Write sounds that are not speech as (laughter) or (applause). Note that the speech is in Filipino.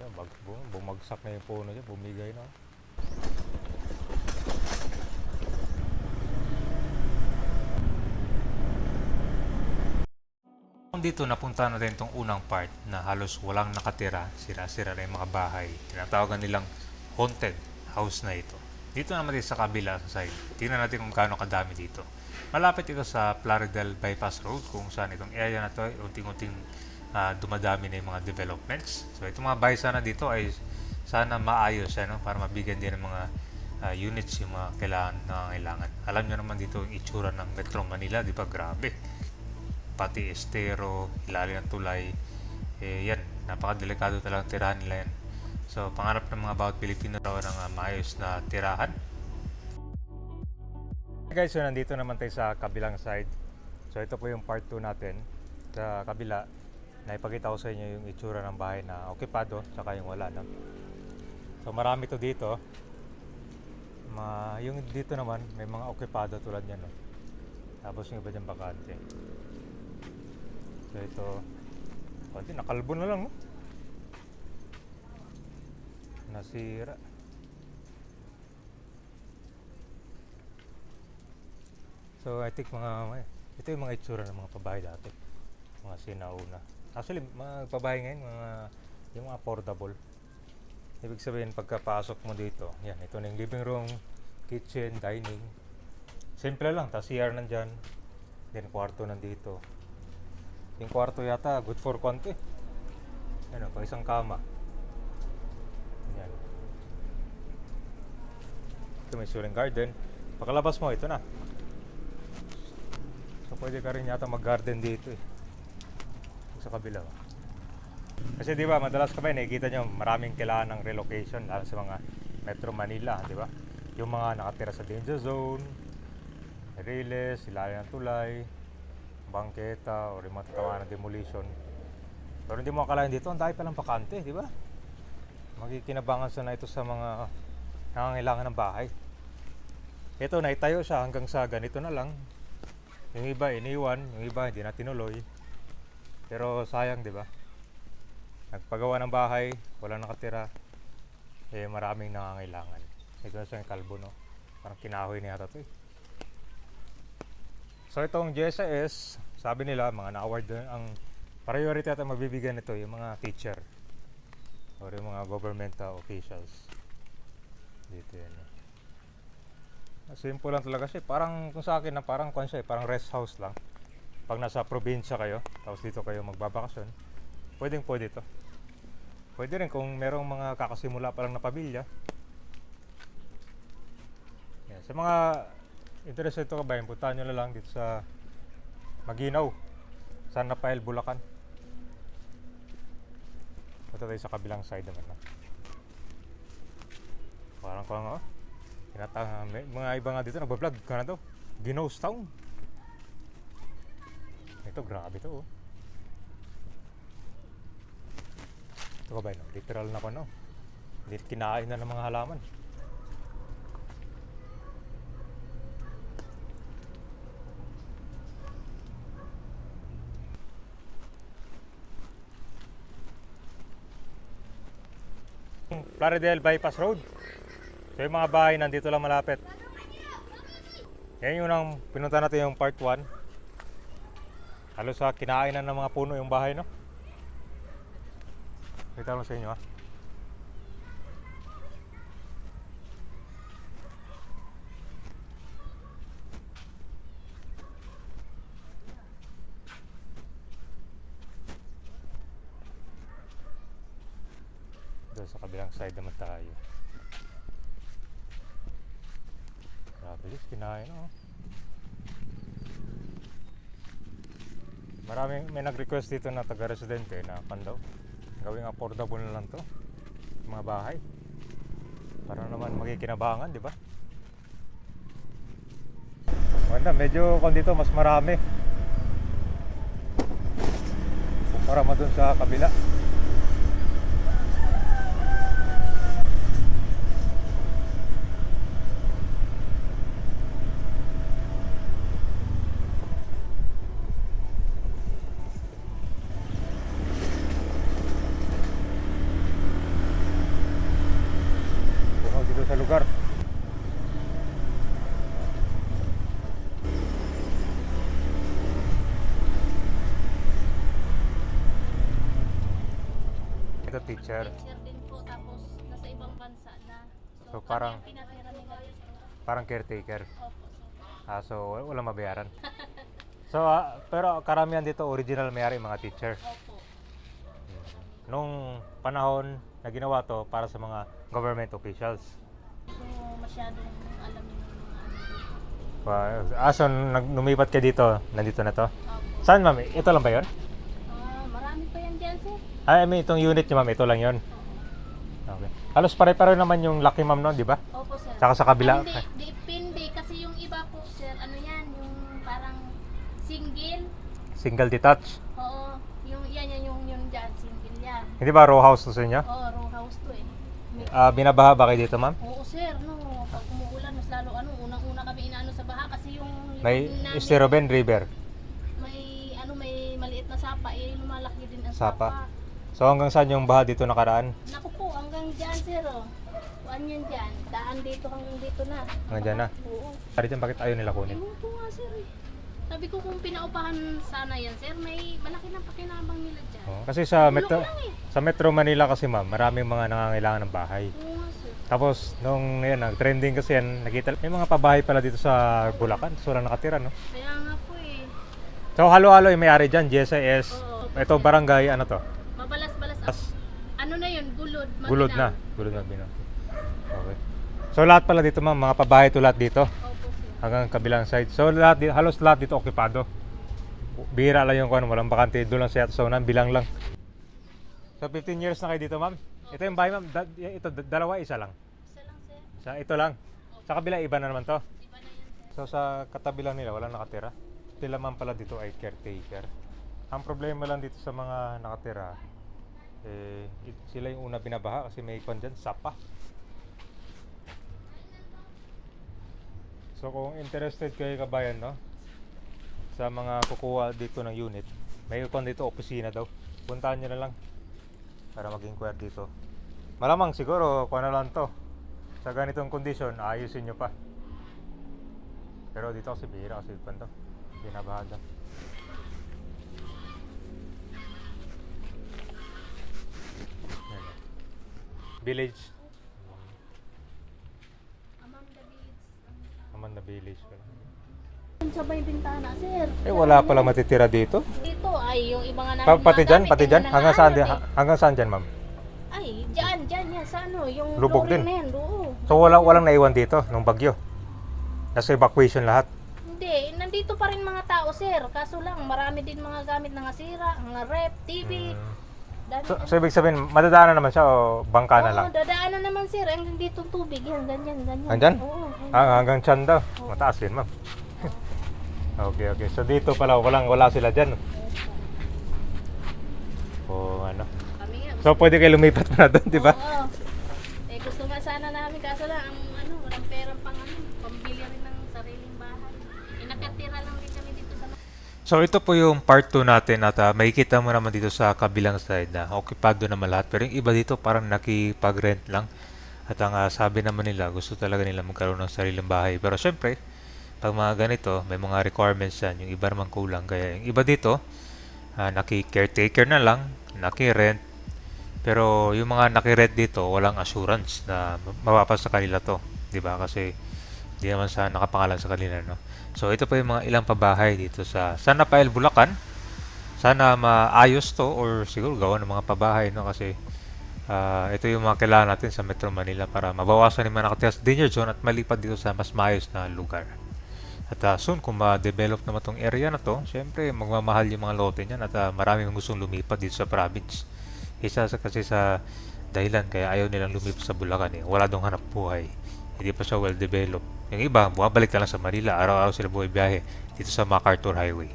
Yan, bumagsak na yung puno niya, bumigay na. Dito napunta natin itong unang part na halos walang nakatira, sira-sira na yung mga bahay. Tinatawagan nilang haunted house na ito. Dito naman din sa kabila sa side. Tingnan natin kung gaano kadami dito. Malapit ito sa Plaridel Bypass Road kung saan itong area na to ay unting-unting ah, dumadami na yung mga developments. So itong mga bahay sana dito ay sana maayos ano, para mabigyan din ng mga ah, units yung mga kailangan nangangailangan. Alam nyo naman dito yung itsura ng Metro Manila, di ba? Grabe pati estero, ilalim ng tulay. Eh, yan, napakadelikado talagang tirahan nila yan. So, pangarap ng mga bawat Pilipino raw ng uh, maayos na tirahan. Guys, so nandito naman tayo sa kabilang side. So, ito po yung part 2 natin. Sa kabila, naipakita ko sa inyo yung itsura ng bahay na okupado, saka yung wala. No? So, marami to dito. Ma, yung dito naman, may mga okupado tulad yan. No? Tapos yung iba dyan bakante. So ito, konti nakalbo na lang, no? Nasira. So I think mga, ito yung mga itsura ng mga pabahay dati. Mga sinauna. Actually, mga pabahay ngayon, mga, yung mga affordable. Ibig sabihin, pagkapasok mo dito, yan, ito na yung living room, kitchen, dining. Simple lang, tapos CR nandyan. Then kwarto nandito. Yung kwarto yata, good for konti. Ano, pang isang kama. Yan. Ito may suling garden. Pakalabas mo, ito na. So pwede ka rin yata mag-garden dito eh. Sa kabila. oh. Kasi di ba, madalas ka ba nakikita nyo maraming kailangan ng relocation lalo sa mga Metro Manila, di ba? Yung mga nakatira sa danger zone, Riles, ilalim ng tulay, bangketa, o yung mga tatawa demolition. Pero hindi mo akalain dito, ang dahil palang bakante, di ba? Magkikinabangan sa na ito sa mga nangangailangan ng bahay. Ito, naitayo siya hanggang sa ganito na lang. Yung iba, iniwan. Yung iba, hindi na tinuloy. Pero sayang, di ba? Nagpagawa ng bahay, wala nakatira. Eh, maraming nangangailangan. Ito na siya yung kalbo, no? Parang kinahoy niya ito eh. So itong GSS, sabi nila mga na-award ang priority at mabibigyan nito yung mga teacher or yung mga government uh, officials. Dito yan. eh. Simple lang talaga siya. Parang kung sa akin na parang kung siya, eh, parang rest house lang. Pag nasa probinsya kayo, tapos dito kayo magbabakasyon, pwedeng pwede to. Pwede rin kung merong mga kakasimula pa lang na pamilya. Yan. Sa mga interested to kabayan, puntahan nyo na lang dito sa Maginaw, San Rafael, Bulacan. Punta tayo sa kabilang side naman. No? Parang ko nga, oh. Tinatang, may, mga iba nga dito, nagbablog ka na to. Gino's Town. Ito, grabe to, oh. Ito ka ba, no? literal na ko, no? Kinain na ng mga halaman. Plaridel Bypass Road. So yung mga bahay nandito lang malapit. Yan yung unang pinunta natin yung part 1. Halos sa kinainan ng mga puno yung bahay, no? Kita mo sa inyo, ha? Doon sa kabilang side naman tayo. Grabe, kinain, no? Maraming may nag-request dito na taga-residente na pandaw. Gawing affordable na lang to. Mga bahay. Para naman makikinabangan, di ba? Maganda, medyo kung dito mas marami. Kumpara mo dun sa kabila. lugar. Ito teacher. Teacher din po, tapos nasa ibang bansa na. So, kami parang- ang pinatira nila dito. Parang caretaker. Opo, sir. Ah, so wal- walang mabayaran. (laughs) So, ah, pero karamihan dito original may-ari mga teacher. Opo. Nung panahon na ginawa to para sa mga government officials. So, masyadong alam yung mga ano dito. Pa- Ah, so nag lumipat ka dito, nandito na to. Opo. Saan ma'am? Ito lang ba yon? Ah, marami pa yan dyan, sir. Ah, I mean, itong unit niyo ma'am, ito lang yon. Okay. Halos pare-pareho naman yung laki ma'am no, di ba? Opo, sir. Tsaka sa kabila. Hindi, depende. Kasi yung iba po, sir, ano yan, yung parang single. Single detached. Oo. Yung, yan, yan, yung, yung dyan, single yan. Hindi ba row house to sa inyo? Oo, row house to eh. Ah, binabaha ba kayo dito ma'am? Oo, sir, no. Pag umuulan, mas lalo ano, unang-una kami inaano sa baha kasi yung May Esteroben River. may ano, may maliit na sapa, eh, lumalaki din ang Sapa. sapa. So hanggang saan yung baha dito nakaraan? Naku po, hanggang dyan, sir, oh. Kuan yan dyan. Daan dito hanggang dito na. Hanggang dyan na? Oo. Pari dyan, bakit ayaw nila kunin? Ewan ko nga, sir, eh. Sabi ko kung pinaupahan sana yan, sir, may malaki na pakinabang nila dyan. Oh, kasi sa Metro, lang eh. sa Metro Manila kasi ma'am, maraming mga nangangailangan ng bahay. Oo nga, sir. Tapos nung yan, nag-trending kasi yan, nakita may mga pabahay pala dito sa Bulacan. So wala nakatira, no? Kaya nga po eh. So halo-halo yung may-ari dyan, GSIS. Oo. Ito barangay, ano to? As, Ano na yun? Gulod. gulod Maminaw. na. Gulod na, binaw. Okay. So lahat pala dito ma'am, mga pabahay to lahat dito. Opo, sir. Hanggang kabilang side. So lahat, di- halos lahat dito okupado. Bihira lang yung kung ano, walang bakante. Doon lang siya sa unan, bilang lang. So 15 years na kayo dito ma'am? Ito yung bahay ma'am, da- ito da- dalawa, isa lang. Isa lang, sir. Sa ito lang. Sa kabila iba na naman to. Iba na yan, sir. So sa katabi lang nila wala nakatira. Sila man pala dito ay caretaker. Ang problema lang dito sa mga nakatira eh it- sila yung una binabaha kasi may kon dyan, sapa. So kung interested kayo kabayan no sa mga kukuha dito ng unit, may kon dito opisina daw. Puntahan nyo na lang para mag-inquire dito. Malamang siguro kung ano lang to. Sa ganitong kondisyon, ayusin nyo pa. Pero dito kasi bihira kasi pan to. Binabaha daw. Yan. Village. Amanda. Naman na village. pala. Sa may bintana, sir. Eh wala pala matitira dito. Dito ay yung iba nga namin Pa, pati dyan, pati dyan. Hanggang saan, dyan- hanggang saan dyan, ma'am? eh. Ay, dyan, dyan, yan, sa ano, yung Lubog din. na yan, oo. So wala, walang naiwan dito nung bagyo. Nasa evacuation lahat. Hindi, nandito pa rin mga tao, sir. Kaso lang, marami din mga gamit na nasira, mga rep, TV. Mm. Dami So, so ibig sabihin, madadaanan naman siya o bangka na lang? Oo, dadaanan naman, sir. Hanggang dito tubig, yan, ganyan, ganyan. Andyan? Oo. Ah, hanggang tiyan daw. Mataas yun, ma'am. (laughs) okay, okay. So dito pala, walang wala sila dyan. O ano. Kami nga. So pwede kayo lumipat (laughs) na doon, di ba? Oo. Eh, gusto nga sana namin, kaso lang, ang ano, walang pera pang ano, pambili rin ng sariling bahay. Eh, nakatira lang din kami dito sa So ito po yung part 2 natin at ah, makikita mo naman dito sa kabilang side na okupado naman lahat. Pero yung iba dito parang nakipag-rent lang. At ang ah, sabi naman nila, gusto talaga nila magkaroon ng sariling bahay. Pero syempre, pag mga ganito, may mga requirements yan. Yung iba naman kulang. Kaya yung iba dito, ah, naki-caretaker na lang, naki-rent. Pero yung mga naki-rent dito, walang assurance na mapapas sa kanila to. 'di ba Kasi hindi naman sa nakapangalan sa kanila, no? So, ito pa yung mga ilang pabahay dito sa San Rafael, Bulacan. Sana maayos to or siguro gawa ng mga pabahay, no? Kasi ah, ito yung mga kailangan natin sa Metro Manila para mabawasan yung mga nakatira sa danger zone at malipat dito sa mas maayos na lugar. At ah, soon, kung ma-develop naman tong area na to, syempre magmamahal yung mga lote niyan at ah, maraming gustong lumipat dito sa province. Isa sa kasi sa dahilan kaya ayaw nilang lumipat sa Bulacan eh. Wala dong hanap buhay. Hindi pa siya well developed. Yung iba, bumabalik na lang sa Manila. Araw-araw sila buhay biyahe dito sa MacArthur Highway.